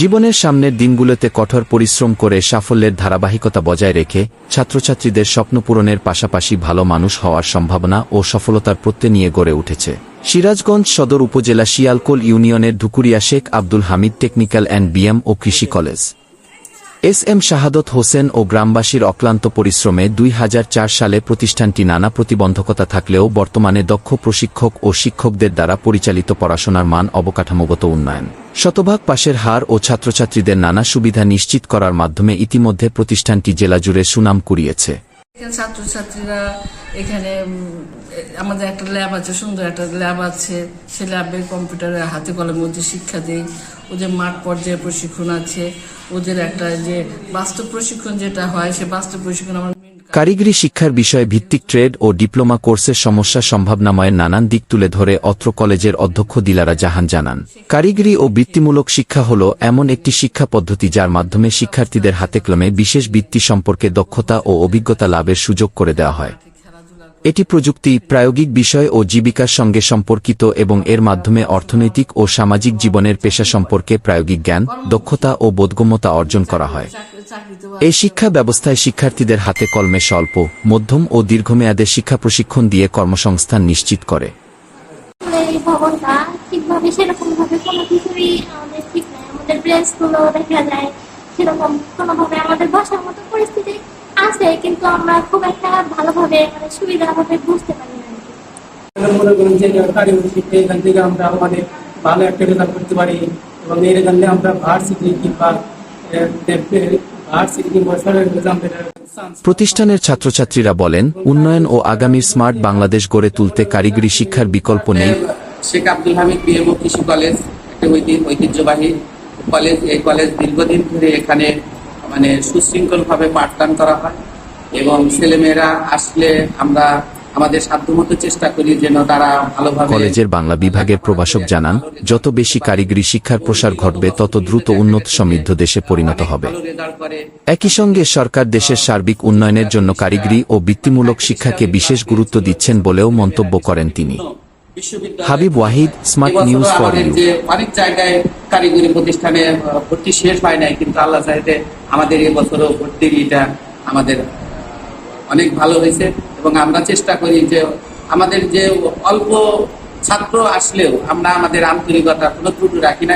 জীবনের সামনের দিনগুলোতে কঠোর পরিশ্রম করে সাফল্যের ধারাবাহিকতা বজায় রেখে ছাত্রছাত্রীদের স্বপ্ন পূরণের পাশাপাশি ভালো মানুষ হওয়ার সম্ভাবনা ও সফলতার প্রত্যয় নিয়ে গড়ে উঠেছে। সিরাজগঞ্জ সদর উপজেলা শিয়ালকোল ইউনিয়নের Dhukuria Sheikh Abdul Hamid technical and BM ও কৃষি college. S M Shahadat Hossain ও গ্রামবাসীর অক্লান্ত পরিশ্রমে দুই হাজার চার সালে প্রতিষ্ঠানটি নানা প্রতিবন্ধকতা থাকলেও বর্তমানে দক্ষ প্রশিক্ষক ও শিক্ষকদের দ্বারা পরিচালিত পড়াশোনার মান অবকাঠামোগত উন্নয়ন। শতভাগ পাশের হার ও ছাত্রছাত্রীদের নানা সুবিধা নিশ্চিত করার মাধ্যমে ইতিমধ্যে প্রতিষ্ঠানটি জেলা জুড়ে সুনাম কুড়িয়েছে। ছাত্রছাত্রীরা এখানে আমাদের একটা ল্যাব আছে, সুন্দর একটা ল্যাব আছে। সে ল্যাবে কম্পিউটারে হাতে কলমের মধ্যে শিক্ষা দেই। ওদের মাঠ পর্যায়ে প্রশিক্ষণ আছে, ওদের একটা যে বাস্তব প্রশিক্ষণ যেটা হয়, সে বাস্তব প্রশিক্ষণ আমার কারিগরি শিক্ষার বিষয়ে ভিত্তিক ট্রেড ও ডিপ্লোমা কোর্সের সমস্যা সম্ভাবনাময়ের নানান দিক তুলে ধরে অত্র কলেজের অধ্যক্ষ দিলারা জাহান জানান। কারিগরি ও বৃত্তিমূলক শিক্ষা হল এমন একটি শিক্ষা পদ্ধতি যার মাধ্যমে শিক্ষার্থীদের হাতে কলমে বিশেষ বৃত্তি সম্পর্কে দক্ষতা ও অভিজ্ঞতা লাভের সুযোগ করে দেওয়া হয়। এটি প্রযুক্তি, প্রায়োগিক বিষয় ও জীবিকার সঙ্গে সম্পর্কিত এবং এর মাধ্যমে অর্থনৈতিক ও সামাজিক জীবনের পেশা সম্পর্কে প্রায়োগিক জ্ঞান, দক্ষতা ও বোধগম্যতা অর্জন করা হয়। এই শিক্ষা ব্যবস্থায় শিক্ষার্থীদের হাতে কলমে স্বল্প, মধ্যম ও দীর্ঘমেয়াদে শিক্ষা প্রশিক্ষণ দিয়ে কর্মসংস্থান নিশ্চিত করে। সেরকম কোনোভাবে আমাদের মতো পরিস্থিতি আছে কিন্তু আমরা খুব একটা ভালোভাবে মানে সুবিধাভাবে বুঝতে পারি না মনে করেন যে কারিগরি এখান থেকে আমরা আমাদের ভালো একটা রেজাল্ট করতে পারি এবং এই রেজাল্টে আমরা ভার্সিটি কিংবা ভার্সিটি কিংবা সরকারি রেজাল্টের চান্স প্রতিষ্ঠানের ছাত্রছাত্রীরা বলেন উন্নয়ন ও আগামীর স্মার্ট বাংলাদেশ গড়ে তুলতে কারিগরি শিক্ষার বিকল্প নেই। শেখ আব্দুল হামিদ বিএমও কৃষি কলেজ একটা ঐতিহ্যবাহী কলেজ এই কলেজ দীর্ঘদিন ধরে এখানে মানে সুশৃঙ্খলভাবে পাঠদান করা হয়। এবং ছেলেমেয়েরা আসলে আমরা আমাদের সাধ্যমতো চেষ্টা করি যেন তারা ভালোভাবে কলেজের বাংলা বিভাগের প্রভাষক জানান যত বেশি কারিগরি শিক্ষার প্রসার ঘটবে তত দ্রুত উন্নত সমৃদ্ধ দেশে পরিণত হবে। একই সঙ্গে সরকার দেশের সার্বিক উন্নয়নের জন্য কারিগরি ও বৃত্তিমূলক শিক্ষাকে বিশেষ গুরুত্ব দিচ্ছেন বলেও মন্তব্য করেন তিনি। Habib Wahid smart news for you যে অনেক জায়গায় কারিগরি প্রতিষ্ঠানে ভর্তি শেষ হয় নাই কিন্তু আল্লাহ চাইতে আমাদের এবছরও ভর্তির এটা আমাদের অনেক ভালো হয়েছে এবং আমরা চেষ্টা করি যে আমাদের যে অল্প ছাত্র আসলেও আমরা আমাদের আন্তরিকতা কোনো ত্রুটি রাখি না।